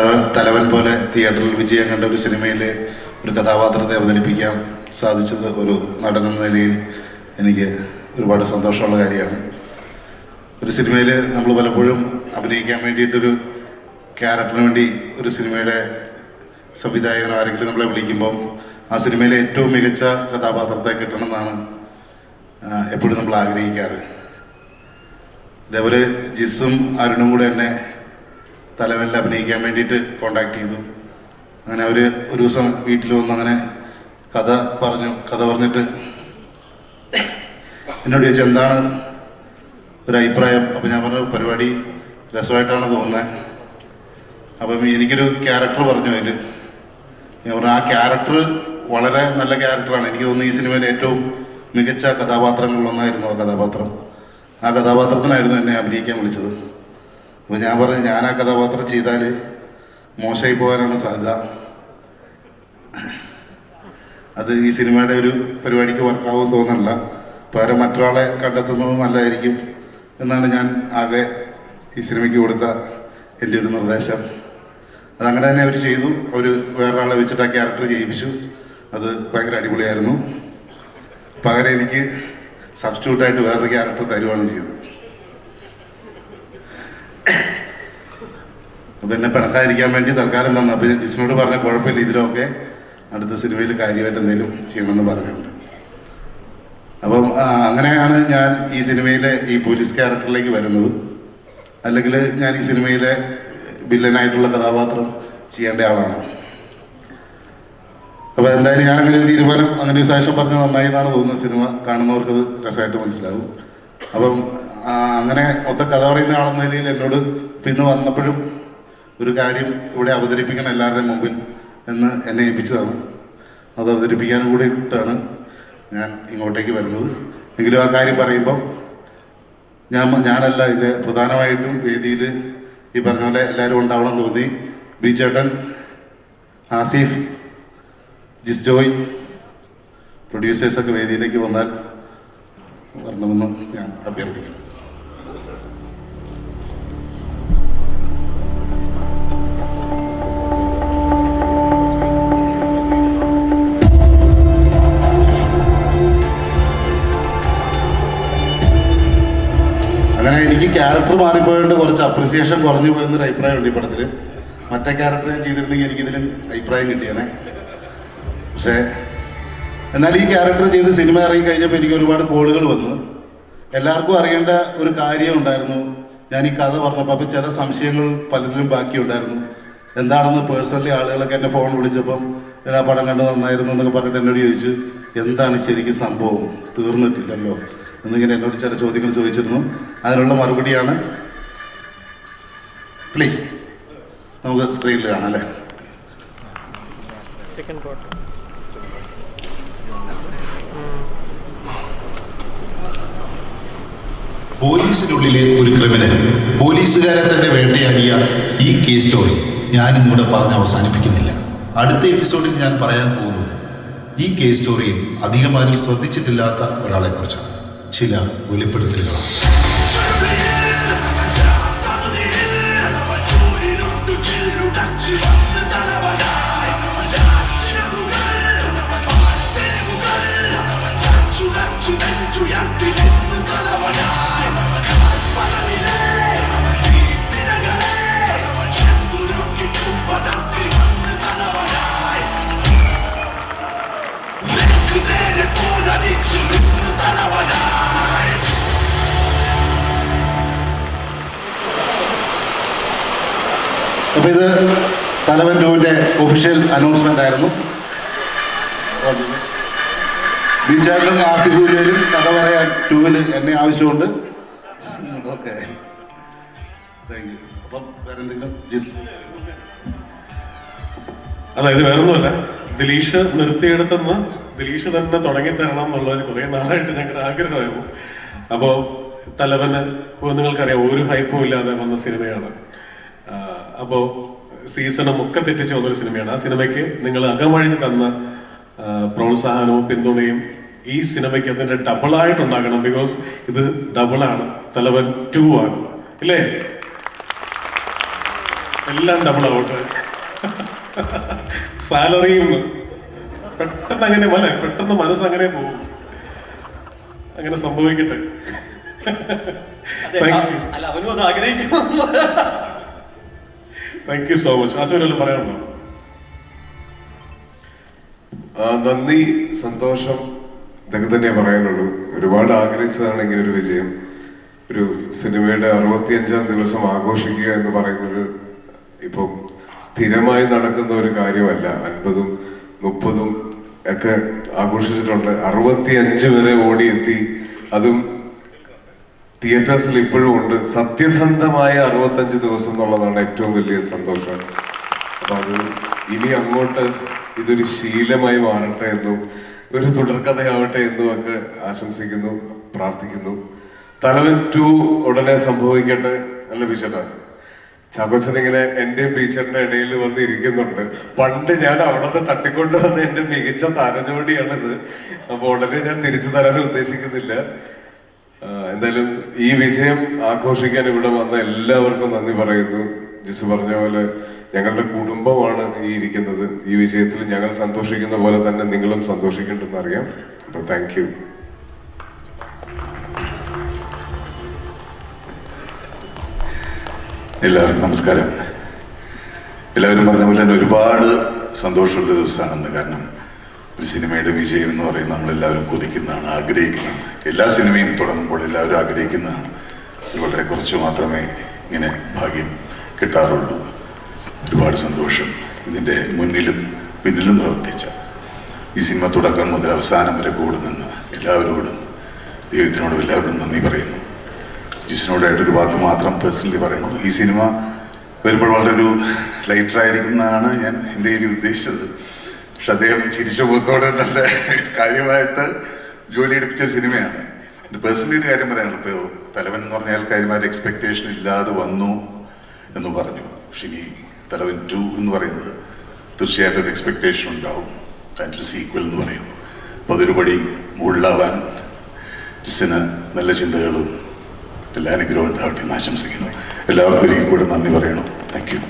തലവൻ തലവൻ പോലെ തിയേറ്ററിൽ വിജയം കണ്ട ഒരു സിനിമയിലെ ഒരു കഥാപാത്രത്തെ അവതരിപ്പിക്കാൻ സാധിച്ചത് ഒരു നടൻ എന്ന നിലയിൽ എനിക്ക് ഒരുപാട് സന്തോഷമുള്ള കാര്യമാണ്. ഒരു സിനിമയിൽ നമ്മൾ പലപ്പോഴും അഭിനയിക്കാൻ വേണ്ടിയിട്ടൊരു ക്യാരക്ടറിന് വേണ്ടി ഒരു സിനിമയുടെ സംവിധായകനോ ആരെങ്കിലും നമ്മളെ വിളിക്കുമ്പം ആ സിനിമയിലെ ഏറ്റവും മികച്ച കഥാപാത്രത്തെ കിട്ടണമെന്നാണ് എപ്പോഴും നമ്മൾ ആഗ്രഹിക്കാറ്. ഇതേപോലെ ജിസും അരുണും കൂടെ എന്നെ തലവനിൽ അഭിനയിക്കാൻ വേണ്ടിയിട്ട് കോണ്ടാക്ട് ചെയ്തു. അങ്ങനെ അവർ ഒരു ദിവസം വീട്ടിൽ വന്ന് അങ്ങനെ കഥ പറഞ്ഞു കഥ പറഞ്ഞിട്ട് എന്നോട് ചോദിച്ചു എന്താണ് ഒരു അഭിപ്രായം? അപ്പം ഞാൻ പറഞ്ഞു പരിപാടി രസമായിട്ടാണ് തോന്നുന്നത് അപ്പം എനിക്കൊരു ക്യാരക്ടർ പറഞ്ഞു അതിൽ ഞാൻ പറഞ്ഞു ആ ക്യാരക്ടർ വളരെ നല്ല ക്യാരക്ടറാണ് എനിക്ക് തോന്നുന്നു ഈ സിനിമയിലെ ഏറ്റവും മികച്ച കഥാപാത്രങ്ങളിലൊന്നായിരുന്നു ആ കഥാപാത്രം. ആ കഥാപാത്രത്തിനായിരുന്നു എന്നെ അഭിനയിക്കാൻ വിളിച്ചത്. അപ്പോൾ ഞാൻ പറഞ്ഞു ഞാൻ ആ കഥാപാത്രം ചെയ്താൽ മോശമായി പോകാനാണ് സാധ്യത. അത് ഈ സിനിമയുടെ ഒരു പരിപാടിക്ക് വർക്കാവും തോന്നണില്ല പകരം മറ്റൊരാളെ കണ്ടെത്തുന്നത് നല്ലതായിരിക്കും എന്നാണ് ഞാൻ ആകെ ഈ സിനിമയ്ക്ക് കൊടുത്ത എന്റെ ഒരു നിർദ്ദേശം. അതങ്ങനെ തന്നെ അവർ ചെയ്തു. അവർ വേറൊരാളെ വെച്ചിട്ട് ആ ക്യാരക്ടർ ചെയ്യിപ്പിച്ചു. അത് ഭയങ്കര അടിപൊളിയായിരുന്നു. പകരം എനിക്ക് സബ്സ്റ്റിറ്റ്യൂട്ടായിട്ട് വേറൊരു ക്യാരക്ടർ തരുവാണ് ചെയ്തത്. അപ്പം എന്നെ പിണക്കാതിരിക്കാൻ വേണ്ടി തൽക്കാലം തന്നു അപ്പം ഞാൻ ജിസ്മിനോട് പറഞ്ഞ കുഴപ്പമില്ല ഇതിലൊക്കെ അടുത്ത സിനിമയിൽ കാര്യമായിട്ട് എന്തെങ്കിലും ചെയ്യണമെന്ന് പറഞ്ഞിട്ടുണ്ട്. അപ്പം അങ്ങനെയാണ് ഞാൻ ഈ സിനിമയിലെ ഈ പോലീസ് ക്യാരക്ടറിലേക്ക് വരുന്നത്. അല്ലെങ്കിൽ ഞാൻ ഈ സിനിമയിലെ വില്ലനായിട്ടുള്ള കഥാപാത്രം ചെയ്യേണ്ട ആളാണ്. അപ്പോൾ എന്തായാലും ഞാൻ അങ്ങനെ ഒരു തീരുമാനം അങ്ങനെ ഒരു സാക്ഷ്യം പറഞ്ഞത് നന്നായി എന്നാണ് തോന്നുന്നത്. സിനിമ കാണുന്നവർക്ക് അത് രസമായിട്ട് മനസ്സിലാവും. അപ്പം അങ്ങനെ മൊത്തം കഥ പറയുന്ന ആളെന്ന നിലയിൽ എന്നോട് പിന്നെ വന്നപ്പോഴും ഒരു കാര്യം ഇവിടെ അവതരിപ്പിക്കണം എല്ലാവരുടെയും മുമ്പിൽ എന്ന് എന്നെ ഏൽപ്പിച്ചതാണ്. അത് അവതരിപ്പിക്കാനും കൂടി ഇട്ടാണ് ഞാൻ ഇങ്ങോട്ടേക്ക് വരുന്നത്. എങ്കിലും ആ കാര്യം പറയുമ്പം ഞാൻ ഞാനല്ല ഇത് പ്രധാനമായിട്ടും വേദിയിൽ ഈ പറഞ്ഞ പോലെ എല്ലാവരും ഉണ്ടാവണം തോന്നി. ബി ചേട്ടൻ ആസിഫ് ജിസ് ജോയ് പ്രൊഡ്യൂസേഴ്സൊക്കെ വേദിയിലേക്ക് വന്നാൽ വരണമെന്ന് ഞാൻ അഭ്യർത്ഥിക്കുന്നു. അങ്ങനെ എനിക്ക് ക്യാരക്ടർ മാറിപ്പോയതുകൊണ്ട് കുറച്ച് അപ്രിസിയേഷൻ കുറഞ്ഞു പോയെന്നൊരു അഭിപ്രായമുണ്ട് ഈ പടത്തിൽ മറ്റേ ക്യാരക്ടർ ഞാൻ ചെയ്തിരുന്നെങ്കിൽ എനിക്കിതിലും അഭിപ്രായം കിട്ടിയേനെ. പക്ഷേ എന്നാൽ ഈ ക്യാരക്ടർ ചെയ്ത് സിനിമ ഇറങ്ങി കഴിഞ്ഞപ്പോൾ എനിക്ക് ഒരുപാട് കോളുകൾ വന്നു. എല്ലാവർക്കും അറിയേണ്ട ഒരു കാര്യം ഉണ്ടായിരുന്നു. ഞാൻ ഈ കഥ പറഞ്ഞപ്പോൾ അപ്പോൾ ചില സംശയങ്ങൾ പലരിലും ബാക്കിയുണ്ടായിരുന്നു എന്താണെന്ന് പേഴ്സണലി ആളുകളൊക്കെ എന്നെ ഫോൺ വിളിച്ചപ്പം ആ പടം കണ്ട് നന്നായിരുന്നു എന്നൊക്കെ പറഞ്ഞിട്ട് എന്നോട് ചോദിച്ചു എന്താണ് ശരിക്കും സംഭവം? തീർന്നിട്ടില്ലല്ലോ. എന്നിങ്ങനെ എന്നോട് ചില ചോദ്യങ്ങൾ ചോദിച്ചിരുന്നു. അതിനുള്ള മറുപടിയാണ്. പ്ലീസ് നമുക്ക് സ്ക്രീനിൽ കാണാം അല്ലേ? സെക്കൻഡ് പോലീസിനുള്ളിലെ ഒരു ക്രിമിനൽ പോലീസുകാരെ തന്നെ വേട്ടയാടിയ ഈ കേസ് സ്റ്റോറി ഞാൻ ഇന്നിവിടെ പറഞ്ഞ് അവസാനിപ്പിക്കുന്നില്ല. അടുത്ത എപ്പിസോഡിൽ ഞാൻ പറയാൻ പോകുന്നത് ഈ കേസ് സ്റ്റോറിയിൽ അധികമാരും ശ്രദ്ധിച്ചിട്ടില്ലാത്ത ഒരാളെ കുറിച്ചാണ് ചില വെളിപ്പെടുത്തലുകളാണ്. അപ്പൊ ഇത് തലവൻ ടൂവിന്റെ ഒഫീഷ്യൽ അനൗൺസ്മെന്റ് ആയിരുന്നു. ബിജാട്ടും ആസിഫുലും കഥ പറയാൻ ടൂവിൽ എന്നെ ആവശ്യമുണ്ട്. ഓക്കെ. താങ്ക് യു അപ്പം വേറെ എന്തെങ്കിലും അല്ല ഇത് വേറൊന്നുമല്ല. ദിലീഷ് നിർത്തിയെടുത്തെന്ന് ദിലീഷ് തന്നെ തുടങ്ങി തരണം എന്നുള്ളത് കുറെ നാളായിട്ട് ഞങ്ങളുടെ ആഗ്രഹമായിരുന്നു. അപ്പോ തലവന് നിങ്ങൾക്കറിയാം ഒരു ഹൈപ്പും ഇല്ലാതെ വന്ന സിനിമയാണ്. അപ്പോ സീസണും ഒക്കെ തെറ്റിച്ച് വന്നൊരു സിനിമയാണ്. ആ സിനിമയ്ക്ക് നിങ്ങൾ അകമഴിഞ്ഞ് തന്ന പ്രോത്സാഹനവും പിന്തുണയും ഈ സിനിമയ്ക്ക് അതിന്റെ ഡബിൾ ആയിട്ടുണ്ടാകണം ബിക്കോസ് ഇത് ഡബിൾ ആണ്. തലവൻ ടു ആണ്. ഇല്ലേ? എല്ലാം ഡബിൾ ആവട്ടെ. സാലറിയും പെട്ടെന്ന് അങ്ങനെ മല പെട്ടെന്ന് മനസ്സ് അങ്ങനെ പോകും. അങ്ങനെ സംഭവിക്കട്ടെ. താങ്ക് യു അല്ല അവനും അത് ആഗ്രഹിക്കുന്നു. താങ്ക് യു സോ മച്ച് ആശുവിനല്ലോ പറയാനുണ്ടോ? നന്ദി സന്തോഷം. ഇതൊക്കെ തന്നെ പറയാനുള്ളൂ. ഒരുപാട് ആഗ്രഹിച്ചതാണ് ഇങ്ങനെ ഒരു വിജയം. ഒരു സിനിമയുടെ അറുപത്തിയഞ്ചാം ദിവസം ആഘോഷിക്കുക എന്ന് പറയുന്നത് ഇപ്പം സ്ഥിരമായി നടക്കുന്ന ഒരു കാര്യമല്ല. അൻപതും മുപ്പതും ഒക്കെ ആഘോഷിച്ചിട്ടുണ്ട്. അറുപത്തിയഞ്ച് വരെ ഓടിയെത്തി. അതും തിയേറ്റേഴ്സിൽ ഇപ്പോഴും ഉണ്ട്. സത്യസന്ധമായ അറുപത്തഞ്ച് ദിവസം എന്നുള്ളതാണ് ഏറ്റവും വലിയ സന്തോഷം. അപ്പൊ അത് ഇനി അങ്ങോട്ട് ഇതൊരു ശീലമായി മാറട്ടെ എന്നും ഒരു തുടർക്കഥയാവട്ടെ എന്നും ഒക്കെ ആശംസിക്കുന്നു പ്രാർത്ഥിക്കുന്നു. തലവൻ ടു ഉടനെ സംഭവിക്കട്ടെ നല്ല ബീച്ചേട്ടാ ചാക്കോച്ചൻ ഇങ്ങനെ എന്റെ ടീച്ചറിന്റെ ഇടയിൽ വന്ന് ഇരിക്കുന്നുണ്ട്. പണ്ട് ഞാൻ അവിടുന്ന് തട്ടിക്കൊണ്ട് വന്ന എന്റെ മികച്ച താരജോടിയാണിത് അപ്പൊ ഉടനെ ഞാൻ തിരിച്ചു തരാൻ ഉദ്ദേശിക്കുന്നില്ല. എന്തായാലും ഈ വിജയം ആഘോഷിക്കാൻ ഇവിടെ വന്ന എല്ലാവർക്കും നന്ദി പറയുന്നു. ജിസ് പറഞ്ഞ പോലെ ഞങ്ങളുടെ കുടുംബമാണ് ഈ ഇരിക്കുന്നത്. ഈ വിജയത്തിൽ ഞങ്ങൾ സന്തോഷിക്കുന്ന പോലെ തന്നെ നിങ്ങളും സന്തോഷിക്കേണ്ടെന്ന് അറിയാം. അപ്പൊ താങ്ക് യു എല്ലാവർക്കും നമസ്കാരം. എല്ലാവരും പറഞ്ഞ പോലെ തന്നെ ഒരുപാട് സന്തോഷമുള്ള ദിവസമാണെന്ന് കാരണം ഒരു സിനിമയുടെ വിജയം എന്ന് പറയുന്നത് നമ്മളെല്ലാവരും കൊതിക്കുന്നതാണ് ആഗ്രഹിക്കുന്നതാണ്. എല്ലാ സിനിമയും തുടങ്ങുമ്പോൾ എല്ലാവരും ആഗ്രഹിക്കുന്നതാണ് ഇത് വളരെ കുറച്ച് മാത്രമേ ഇങ്ങനെ ഭാഗ്യം കിട്ടാറുള്ളൂ. ഒരുപാട് സന്തോഷം ഇതിന്റെ മുന്നിലും പിന്നിലും പ്രവർത്തിച്ച ഈ സിനിമ തുടക്കം മുതൽ അവസാനം വരെ കൂടെ നിന്ന് എല്ലാവരോടും ദൈവത്തിനോടും എല്ലാവരോടും നന്ദി പറയുന്നു. ജിസിനോടായിട്ടൊരു വാക്ക് മാത്രം പേഴ്സണലി പറയുന്നു ഈ സിനിമ വരുമ്പോൾ വളരെ ഒരു എന്നാണ് ഞാൻ എന്റെ ഉദ്ദേശിച്ചത്. പക്ഷെ അദ്ദേഹം ചിരിച്ച മുഖത്തോടെ നല്ല കാര്യമായിട്ട് ജോലി എടുപ്പിച്ച സിനിമയാണ്. എന്റെ പേഴ്സണലി കാര്യം പറയാനുള്ള. ഇപ്പോൾ തലവൻ എന്ന് പറഞ്ഞാൽ കാര്യമായ എക്സ്പെക്റ്റേഷൻ ഇല്ലാതെ വന്നു എന്ന് പറഞ്ഞു. പക്ഷെ ഇനി തലവൻ ടു എന്ന് പറയുന്നത് തീർച്ചയായിട്ടും ഒരു എക്സ്പെക്റ്റേഷൻ ഉണ്ടാവും. അതിന്റെ ഒരു സീക്വൽ എന്ന് പറയും അപ്പോൾ അതൊരു പടി മുകളിലാവാൻ ജിസിന് നല്ല ചിന്തകളും എല്ലാ അനുഗ്രഹവും ഉണ്ടാവട്ടെ എന്ന് ആശംസിക്കുന്നു. എല്ലാവർക്കും ഒരിക്കൽ കൂടെ നന്ദി പറയണം. Thank you